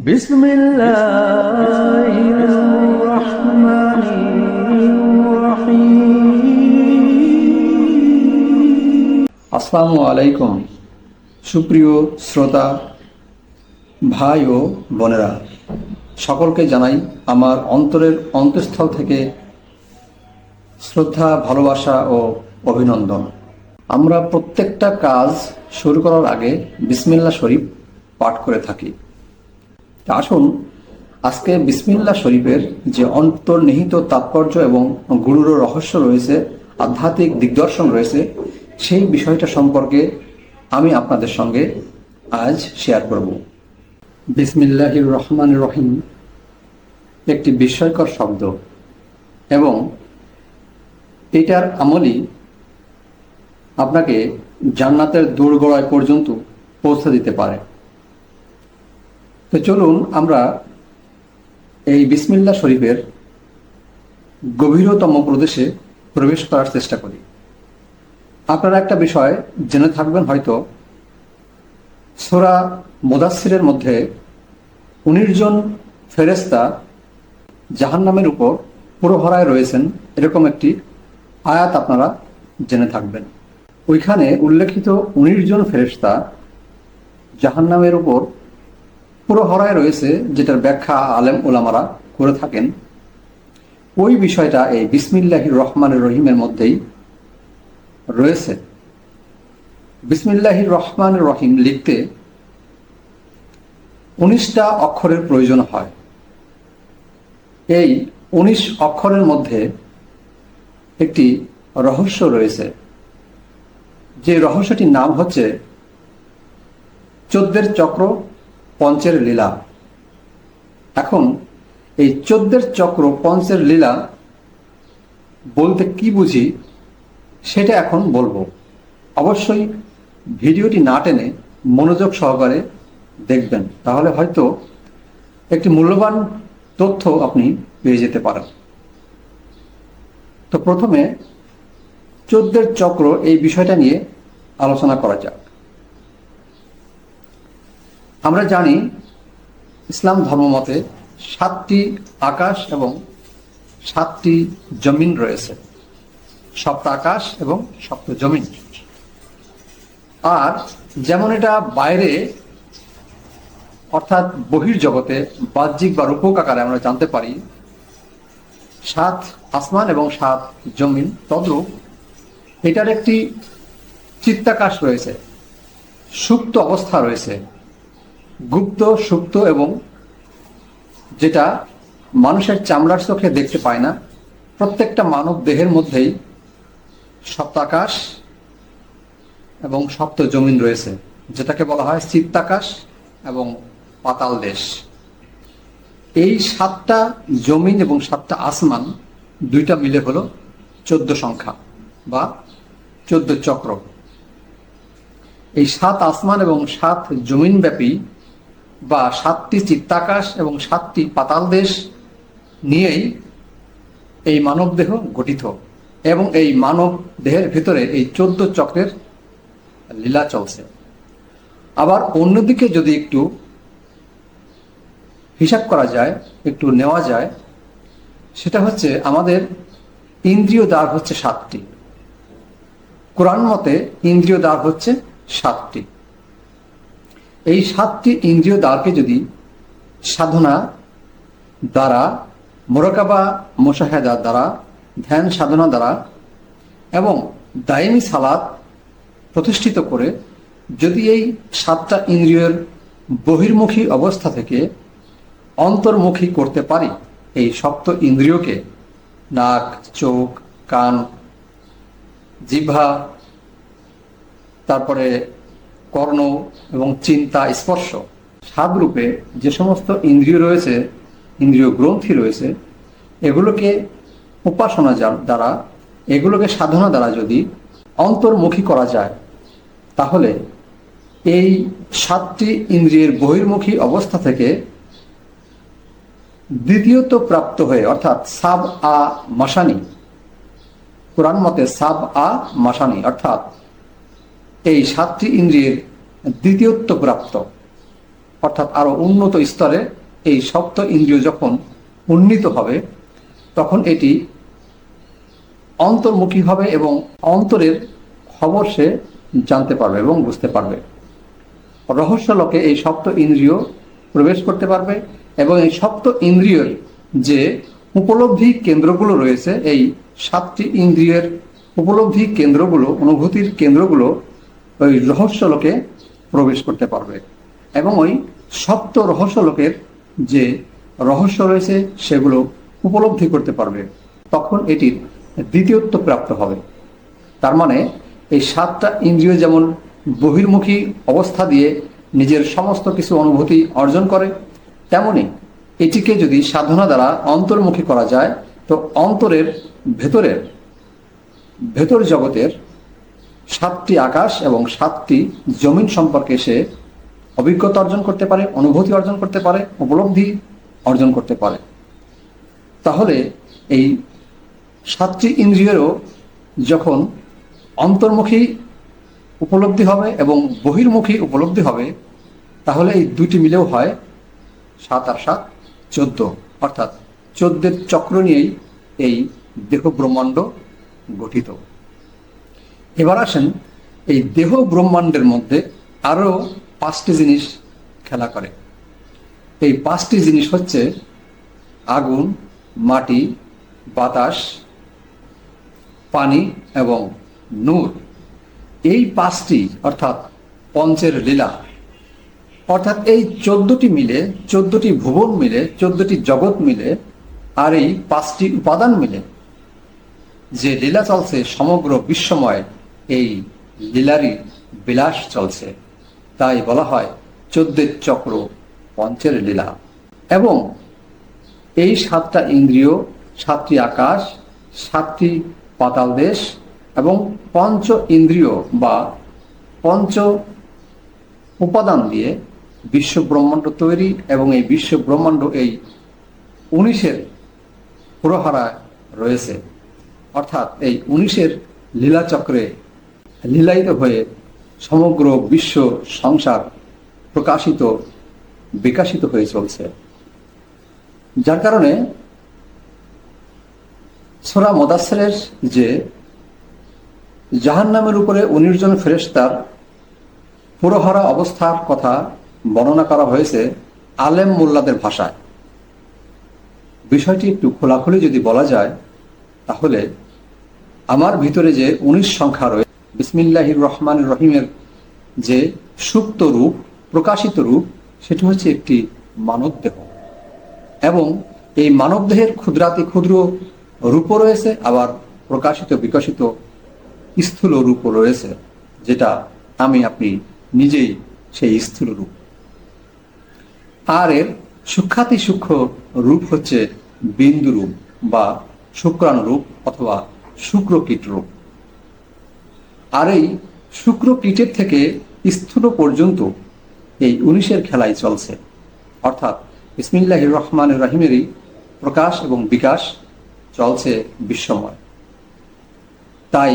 بسم الله الرحمن الرحيم আসসালামু আলাইকুম সুপ্রিয় শ্রোতা ভাই ও বোনেরা সকলকে জানাই আমার অন্তরের অন্তঃস্থল থেকে শ্রদ্ধা ভালোবাসা ও অভিনন্দন আমরা প্রত্যেকটা কাজ শুরু করার আগে বিসমিল্লা শরীফ পাঠ করে থাকি তা আসুন, আজকে বিসমিল্লা শরীফের যে অন্তর্নিহিত তাৎপর্য এবং গুরুর রহস্য রয়েছে, আধ্যাত্মিক দিগদর্শন রয়েছে, সেই বিষয়টা সম্পর্কে আমি আপনাদের সঙ্গে আজ শেয়ার করব। বিসমিল্লাহির রহমান রহিম একটি বিস্ময়কর শব্দ এবং এটার আমলই আপনাকে জান্নাতের দোরগোড়ায় পর্যন্ত পৌঁছে দিতে পারে। তো চলুন আমরা এই বিসমিল্লা শরীফের গভীরতম প্রদেশে প্রবেশ করার চেষ্টা করি। আপনারা একটা বিষয় জেনে থাকবেন হয়তো। সোরা মোদাসিরের মধ্যে উনিশ জন ফেরেস্তা জাহান্নামের উপর পুরোহরায় রয়েছেন, এরকম একটি আয়াত আপনারা জেনে থাকবেন। ওইখানে উল্লেখিত উনিশ জন ফেরেস্তা জাহান্নামের উপর পুরো হরায় রয়েছে যেটার ব্যাখ্যা আলেম ওলামারা করে থাকেন। ওই বিষয়টা এই বিসমিল্লাহির রহমানের রহিমের মধ্যেই রয়েছে। বিসমিল্লাহির রহমান রহিম লিখতে উনিশটা অক্ষরের প্রয়োজন হয়। এই উনিশ অক্ষরের মধ্যে একটি রহস্য রয়েছে। যে রহস্যটির নাম হচ্ছে চোদ্দের চক্র পঞ্চের লীলা। এখন এই চোদ্দের চক্র পঞ্চের লীলা বলতে কি বুঝি, সেটা এখন বলব। অবশ্যই ভিডিওটি না টেনে মনোযোগ সহকারে দেখবেন, তাহলে হয়তো একটি মূল্যবান তথ্য আপনি পেয়ে যেতে পারেন। তো প্রথমে চোদ্দের চক্র এই বিষয়টা নিয়ে আলোচনা করা যাক। আমরা জানি ইসলাম ধর্মমতে সাতটি আকাশ এবং সাতটি জমিন রয়েছে। সপ্ত আকাশ এবং সপ্ত জমিন। আর যেমন এটা বাইরে, অর্থাৎ বহির জগতে বাহ্যিক বা রূপক আকারে আমরা জানতে পারি, সাত আসমান এবং সাত জমিন। তদ্রূপ এটার একটি চিত্তাকাশ রয়েছে, সুপ্ত অবস্থা রয়েছে। গুপ্ত, সুপ্ত এবং যেটা মানুষের চামড়ার চোখে দেখতে পায় না, প্রত্যেকটা মানব দেহের মধ্যেই সপ্তাকাশ এবং সপ্ত জমিন রয়েছে, যেটাকে বলা হয় চিত্তাকাশ এবং পাতাল দেশ। এই সাতটা জমিন এবং সাতটা আসমান দুইটা মিলে হলো চোদ্দ সংখ্যা বা চোদ্দ চক্র। এই সাত আসমান এবং সাত জমিন ব্যাপী বা সাতটি চিত্তাকাশ এবং সাতটি পাতাল দেশ নিয়েই এই মানব দেহ গঠিত এবং এই মানব দেহের ভিতরে এই চোদ্দ চক্রের লীলা চলছে। আবার অন্যদিকে যদি একটু হিসাব করা যায়, একটু নেওয়া যায়, সেটা হচ্ছে আমাদের ইন্দ্রিয় দ্বার হচ্ছে সাতটি। কোরআন মতে ইন্দ্রিয় দ্বার হচ্ছে সাতটি। এই সাতটি ইন্দ্রিয় দ্বারকে যদি সাধনা দ্বারা, মোরাকাবা মোশাহেদা দ্বারা, ধ্যান সাধনা দ্বারা এবং দায়মি সালাদ প্রতিষ্ঠিত করে যদি এই সাতটা ইন্দ্রিয়ের বহির্মুখী অবস্থা থেকে অন্তর্মুখী করতে পারি, এই সপ্ত ইন্দ্রিয়কে নাক, চোখ, কান জিভা তারপরে কর্ণ এবং চিন্তা স্পর্শ। সাত রূপে যে সমস্ত ইন্দ্রিয় রয়েছে, ইন্দ্রিয় গ্রন্থি রয়েছে, এগুলোকে উপাসনা দ্বারা, এগুলোকে সাধনা দ্বারা যদি অন্তর্মুখী করা যায়, তাহলে এই সাতটি ইন্দ্রিয়ের বহির্মুখী অবস্থা থেকে দ্বিতীয়ত প্রাপ্ত হয়ে, অর্থাৎ সাব আ মাসানি, কোরআন মতে সাব আ মাসানি, অর্থাৎ এই সাতটি ইন্দ্রিয়ের দ্বিতীয়ত্ব প্রাপ্ত অর্থাৎ আরও উন্নত স্তরে এই সপ্ত ইন্দ্রিয় যখন উন্নীত হবে, তখন এটি অন্তর্মুখী হবে এবং অন্তরের খবর সে জানতে পারবে এবং বুঝতে পারবে। রহস্য লোকে এই সপ্ত ইন্দ্রিয় প্রবেশ করতে পারবে এবং এই সপ্ত ইন্দ্রিয়ের যে উপলব্ধি কেন্দ্রগুলো রয়েছে, এই সাতটি ইন্দ্রিয়ের উপলব্ধি কেন্দ্রগুলো, অনুভূতির কেন্দ্রগুলো ওই রহস্য লোকে প্রবেশ করতে পারবে। এবং ওই সপ্ত রহস্য লোকের যে রহস্য রয়েছে, সেগুলো উপলব্ধি করতে পারবে। তখন এটির দ্বিতীয়ত্ব প্রাপ্ত হবে। তার মানে এই সাতটা ইন্দ্রিয় যেমন বহির্মুখী অবস্থা দিয়ে নিজের সমস্ত কিছু অনুভূতি অর্জন করে, তেমনি এটিকে যদি সাধনা দ্বারা অন্তর্মুখী করা যায়, তো অন্তরের ভেতরের, ভেতর জগতের সাতটি আকাশ এবং সাতটি জমিন সম্পর্কে সে অভিজ্ঞতা অর্জন করতে পারে, অনুভূতি অর্জন করতে পারে, উপলব্ধি অর্জন করতে পারে। তাহলে এই সাতটি ইন্দ্রিয়েরও যখন অন্তর্মুখী উপলব্ধি হবে এবং বহির্মুখী উপলব্ধি হবে, তাহলে এই দুটি মিলেও হয় সাত আর সাত, চোদ্দ। অর্থাৎ চোদ্দের চক্র নিয়েই এই দেহ ব্রহ্মাণ্ড গঠিত। এবার আসেন এই দেহ ব্রহ্মাণ্ডের মধ্যে আরও পাঁচটি জিনিস খেলা করে। এই পাঁচটি জিনিস হচ্ছে আগুন, মাটি, বাতাস, পানি এবং নূর। এই পাঁচটি অর্থাৎ পঞ্চের লীলা, অর্থাৎ এই চোদ্দটি মিলে, চোদ্দটি ভুবন মিলে, চোদ্দটি জগৎ মিলে আর এই পাঁচটি উপাদান মিলে যে লীলা চলছে সমগ্র বিশ্বময় এই লীলারই বিলাস চলছে। তাই বলা হয় চোদ্দের চক্র পঞ্চের লীলা। এবং এই সাতটা ইন্দ্রিয়, সাতটি আকাশ, সাতটি পাতাল দেশ এবং পঞ্চ ইন্দ্রিয় বা পঞ্চ উপাদান দিয়ে বিশ্ব ব্রহ্মাণ্ড তৈরি এবং এই বিশ্ব ব্রহ্মাণ্ড এই উনিশের পুরোহারায় রয়েছে। অর্থাৎ এই উনিশের লীলাচক্রে লীলায়িত হয়ে সমগ্র বিশ্ব সংসার প্রকাশিত, বিকাশিত হয়ে চলছে। যার কারণে সোরা মোদাসের যে জাহান নামের উপরে উনিশ জন ফেরেস্তার পুরোহারা অবস্থার কথা বর্ণনা করা হয়েছে আলেম মোল্লাদের ভাষায়। বিষয়টি একটু খোলাখুলি যদি বলা যায়, তাহলে আমার ভিতরে যে উনিশ সংখ্যা রয়েছে বিসমিল্লাহির রহমান রহিমের যে সুপ্ত রূপ, প্রকাশিত রূপ, সেটি হচ্ছে একটি মানব দেহ। এবং এই মানব দেহের ক্ষুদ্রাতি ক্ষুদ্র রূপও রয়েছে, আবার প্রকাশিত, বিকশিত স্থূল রূপও রয়েছে, যেটা আমি, আপনি নিজেই সেই স্থূল রূপ। আর এর সূক্ষাতি সূক্ষ্ম রূপ হচ্ছে বিন্দু রূপ বা শুক্রাণু রূপ অথবা শুক্রকীট রূপ। আর এই শুক্রকীটের থেকে স্থূল পর্যন্ত এই উনিশের খেলাই চলছে। অর্থাৎ ইসমিল্লাহ রহমান রাহিমেরই প্রকাশ এবং বিকাশ চলছে বিশ্বময়। তাই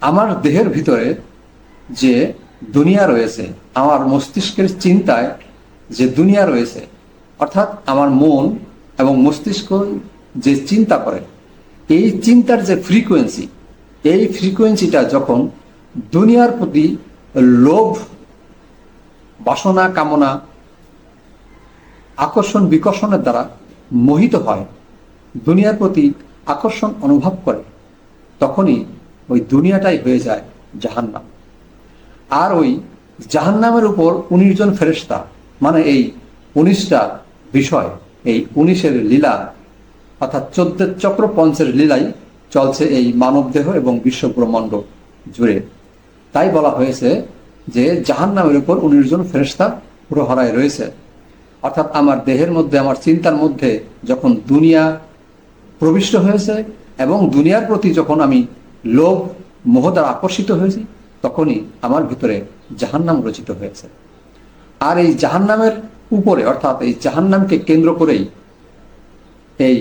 আমার দেহের ভিতরে যে দুনিয়া রয়েছে, আমার মস্তিষ্কের চিন্তায় যে দুনিয়া রয়েছে, অর্থাৎ আমার মন এবং মস্তিষ্ক যে চিন্তা করে, এই চিন্তার যে ফ্রিকোয়েন্সি এই ফ্রিকোয়েন্সিটা যখন দুনিয়ার প্রতি লোভ, বাসনা, কামনা, আকর্ষণ, বিকর্ষণের দ্বারা মোহিত হয়, দুনিয়ার প্রতি আকর্ষণ অনুভব করে, তখনই ওই দুনিয়াটাই হয়ে যায় জাহান্নাম। আর ওই জাহান্নামের উপর উনিশ জন ফেরেস্তা মানে এই উনিশটা বিষয়, এই উনিশের লীলা, অর্থাৎ চোদ্দের চক্র পঞ্চের লীলাই চলছে এই মানব দেহ এবং বিশ্ব ব্রহ্মাণ্ড জুড়ে। তাই বলা হয়েছে যে জাহান্নামের উপর উনিশ জন ফেরেস্তা পুরোহরায় রয়েছে। অর্থাৎ আমার দেহের মধ্যে, আমার চিন্তার মধ্যে যখন দুনিয়া প্রবিষ্ট হয়েছে এবং দুনিয়ার প্রতি যখন আমি লোভ, মোহ দ্বারা আকর্ষিত হয়েছি, তখনই আমার ভিতরে জাহান্নাম রচিত হয়েছে। আর এই জাহান্নামের উপরে, অর্থাৎ এই জাহান্নামকে কেন্দ্র করেই এই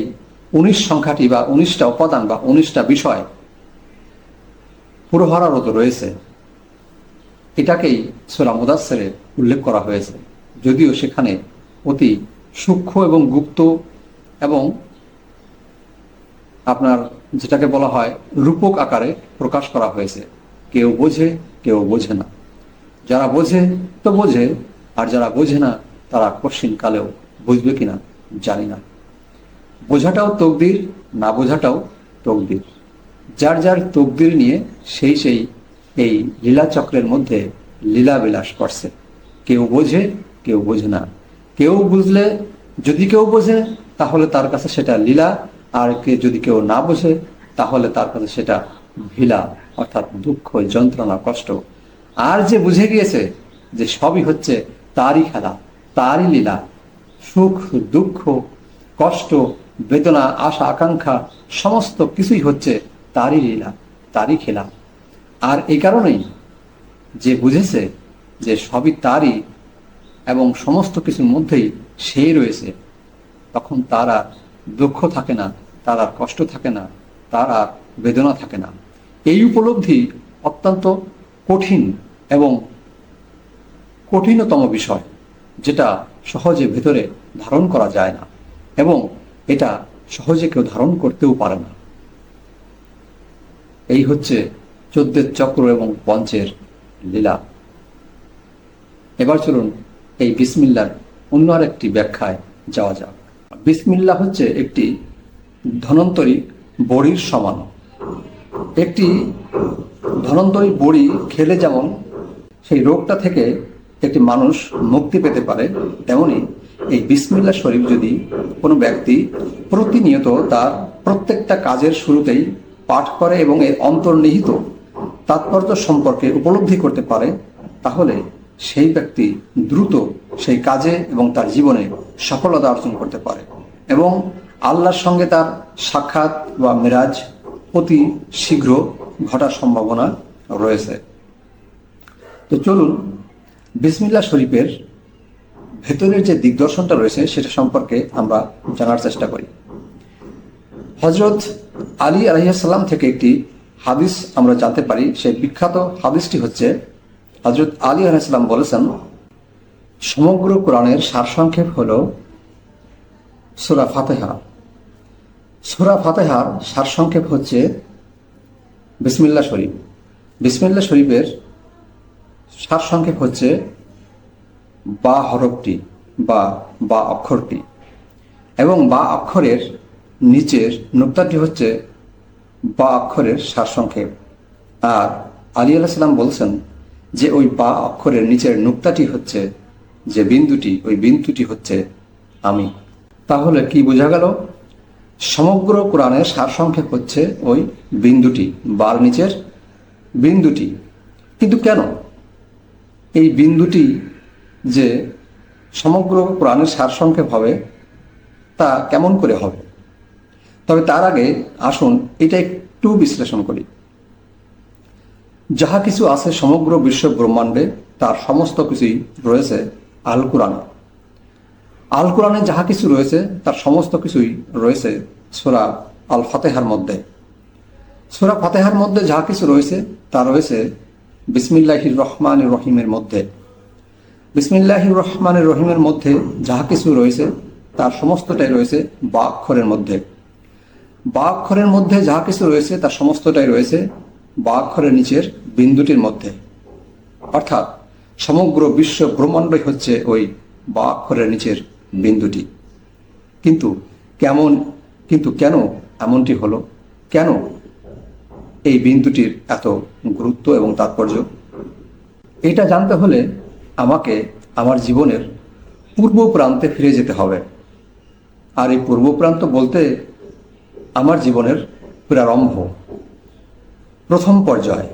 উনিশ সংখ্যাটি বা উনিশটা উপাদান বা উনিশটা বিষয় পুরোহারারত রয়েছে। এটাকেই সোলা মুদাসেরে উল্লেখ করা হয়েছে। যদিও সেখানে অতি সূক্ষ্ম এবং গুপ্ত এবং আপনার যেটাকে বলা হয় রূপক আকারে প্রকাশ করা হয়েছে। কেউ বোঝে কেউ বোঝে না। যারা বোঝে তো বোঝে, আর যারা বোঝে না তারা কশিন কালেও বুঝবে কিনা জানি না। বোঝাটাও তকদির, না বোঝাটাও তকদির। যার যার তকদির নিয়ে সেই সেই এই লীলা চক্রের মধ্যে লীলা বিলাস করছে। কেউ বোঝে কেউ বোঝে না। কেউ বুঝলে, যদি কেউ বোঝে, তাহলে তার কাছে সেটা লীলা। আর কে যদি কেউ না বোঝে, তাহলে তার কাছে সেটা ভিলা, অর্থাৎ দুঃখ, যন্ত্রণা, কষ্ট। আর যে বুঝে গিয়েছে যে সবই হচ্ছে তারই খেলা, তারই লীলা। সুখ, দুঃখ, কষ্ট বেদনা, আশা, আকাঙ্ক্ষা, সমস্ত কিছুই হচ্ছে তারই লীলা, তারই খেলা। আর এই কারণেই যে বুঝেছে যে সবই তারই এবং সমস্ত কিছুর মধ্যেই সেই রয়েছে, তখন তার আর দুঃখ থাকে না, তার আর কষ্ট থাকে না, তার আর বেদনা থাকে না। এই উপলব্ধি অত্যন্ত কঠিন এবং কঠিনতম বিষয়, যেটা সহজে ভেতরে ধারণ করা যায় না। এবং এটা সহজে কেউ ধারণ করতেও পারে না। এই হচ্ছে চোদ্দের চক্র এবং পঞ্চের লীলা। এবার চলুন এই বিসমিল্লার অন্য আরেকটি ব্যাখ্যায় যাওয়া যাক। বিসমিল্লা হচ্ছে একটি ধনন্তরী বড়ির সমান। একটি ধনন্তরী বড়ি খেলে যেমন সেই রোগটা থেকে একটি মানুষ মুক্তি পেতে পারে, তেমনি এই বিসমিল্লা শরীফ যদি কোনো ব্যক্তি প্রতিনিয়ত তার প্রত্যেকটা কাজের শুরুতেই পাঠ করে এবং এর অন্তর্নিহিত তাৎপর্য সম্পর্কে উপলব্ধি করতে পারে, তাহলে সেই ব্যক্তি দ্রুত সেই কাজে এবং তার জীবনে সফলতা অর্জন করতে পারে এবং আল্লাহর সঙ্গে তার সাক্ষাৎ বা মেরাজ অতি শীঘ্র ঘটার সম্ভাবনা রয়েছে। তো চলুন বিসমিল্লা শরীফের ভেতরের যে দিগদর্শনটা রয়েছে সেটা সম্পর্কে আমরা জানার চেষ্টা করি। হজরত আলী আলহিসাল্লাম থেকে একটি হাদিস আমরা জানতে পারি। সেই বিখ্যাত হাদিসটি হচ্ছে হজরত আলী আলাইসাল্লাম বলেছেন, সমগ্র কোরআনের সারসংক্ষেপ হল সুরা ফাতেহা। সুরা ফাতেহার সারসংক্ষেপ হচ্ছে বিসমিল্লা শরীফ। বিসমিল্লা শরীফের সারসংক্ষেপ হচ্ছে বা হরফটি বা বা অক্ষরটি। এবং বা অক্ষরের নিচের নোক্তাটি হচ্ছে বা অক্ষরের সারসংক্ষেপ। আর আলী আলাহিসাল্লাম বলছেন যে ওই বা অক্ষরের নিচের নুক্তাটি হচ্ছে যে বিন্দুটি, ওই বিন্দুটি হচ্ছে আমি। তাহলে কি বোঝা গেল? সমগ্র কোরআনের সারসংক্ষেপ হচ্ছে ওই বিন্দুটি, বার নিচের বিন্দুটি। কিন্তু কেন? এই বিন্দুটি যে সমগ্র কোরআনের সারসংক্ষেপ হবে, তা কেমন করে হবে? তবে তার আগে আসুন এটা একটু বিশ্লেষণ করি। যাহা কিছু আছে সমগ্র বিশ্ব ব্রহ্মাণ্ডে, তার সমস্ত কিছুই রয়েছে আল কোরআনে আল কোরআনে যাহা কিছু রয়েছে, তার সমস্ত কিছুই রয়েছে সোরা আল ফাতেহার মধ্যে। সোরা ফাতেহার মধ্যে যাহা কিছু রয়েছে, তা রয়েছে বিসমিল্লাহির রহমান রহিমের মধ্যে। বিসমিল্লাহির রহমানের রহিমের মধ্যে যাহা কিছু রয়েছে, তার সমস্তটাই রয়েছে বা অক্ষরের মধ্যে। বা অক্ষরের মধ্যে যাহা কিছু রয়েছে, তার সমস্তটাই রয়েছে বা অক্ষরের নিচের বিন্দুটির মধ্যে। অর্থাৎ সমগ্র বিশ্ব ব্রহ্মাণ্ডই হচ্ছে ওই বা অক্ষরের নিচের বিন্দুটি। কিন্তু কেমন, কিন্তু কেন এমনটি হলো? কেন এই বিন্দুটির এত গুরুত্ব এবং তাৎপর্য? এটা জানতে হলে আমাকে আমার জীবনের পূর্ব প্রান্তে ফিরে যেতে হবে। আর এই পূর্ব প্রান্ত বলতে আমার জীবনের প্রারম্ভ। প্রথম পর্যায়,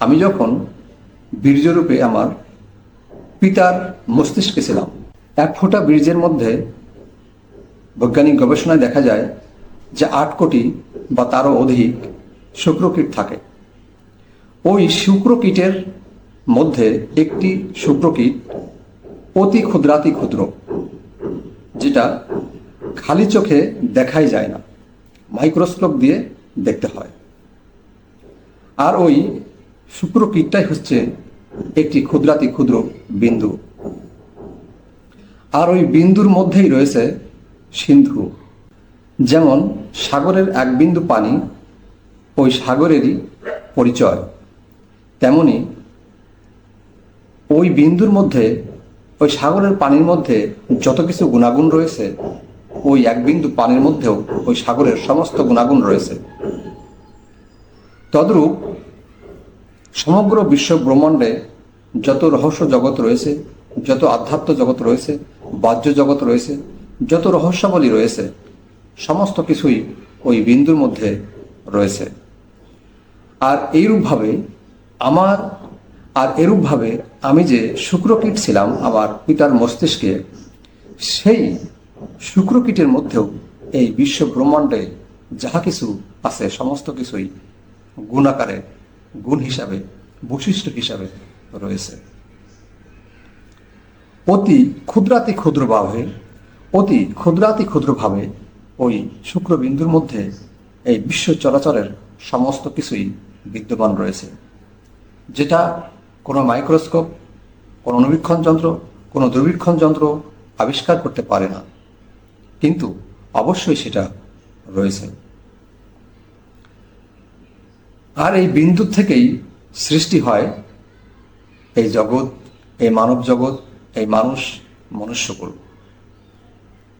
আমি যখন বীর্যরূপে আমার পিতার মস্তিষ্কে ছিলাম, এক ফোঁটা বীর্যের মধ্যে বৈজ্ঞানিক গবেষণায় দেখা যায় যে আট কোটি বা তারও অধিক শুক্রকীট থাকে। ওই শুক্রকীটের মধ্যে একটি শুক্রকীট অতি ক্ষুদ্রাতি ক্ষুদ্র, যেটা খালি চোখে দেখাই যায় না, মাইক্রোস্কোপ দিয়ে দেখতে হয়। আর ওই শুক্রকীটটাই হচ্ছে একটি ক্ষুদ্রাতি ক্ষুদ্র বিন্দু। আর ওই বিন্দুর মধ্যেই রয়েছে সিন্ধু, যেমন সাগরের এক বিন্দু পানি ওই সাগরেরই পরিচয়, তেমনি ওই বিন্দুর মধ্যে, ওই সাগরের পানির মধ্যে যত কিছু গুণাগুণ রয়েছে, ওই এক বিন্দু পানির মধ্যেও ওই সাগরের সমস্ত গুণাগুণ রয়েছে। তদ্রূপ সমগ্র বিশ্ব ব্রহ্মাণ্ডে যত রহস্য জগৎ রয়েছে, যত আধ্যাত্ম জগৎ রয়েছে, বাহ্য জগৎ রয়েছে, যত রহস্যাবলী রয়েছে, সমস্ত কিছুই ওই বিন্দুর মধ্যে রয়েছে। আর এইরূপভাবে আমার, আর এরূপভাবে আমি যে শুক্রকীট ছিলাম আমার পিতার মস্তিষ্কে, সেই শুক্রকীটের মধ্যেও এই বিশ্ব ব্রহ্মাণ্ডে যাহা কিছু আছে, সমস্ত কিছুই গুণাকারে, গুণ হিসাবে, বৈশিষ্ট্য হিসাবে রয়েছে। অতি ক্ষুদ্রাতি ক্ষুদ্রভাবে অতি ক্ষুদ্রাতি ক্ষুদ্রভাবে ওই শুক্রবিন্দুর মধ্যে এই বিশ্ব চলাচলের সমস্ত কিছুই বিদ্যমান রয়েছে, যেটা কোনো মাইক্রোস্কোপ, কোনো অনুবীক্ষণ যন্ত্র, কোনো দুর্বীক্ষণ যন্ত্র আবিষ্কার করতে পারে না। কিন্তু অবশ্যই সেটা রয়েছে। আর এই বিন্দু থেকেই সৃষ্টি হয় এই জগৎ, এই মানব জগৎ, এই মানুষ মনুষ্যকুল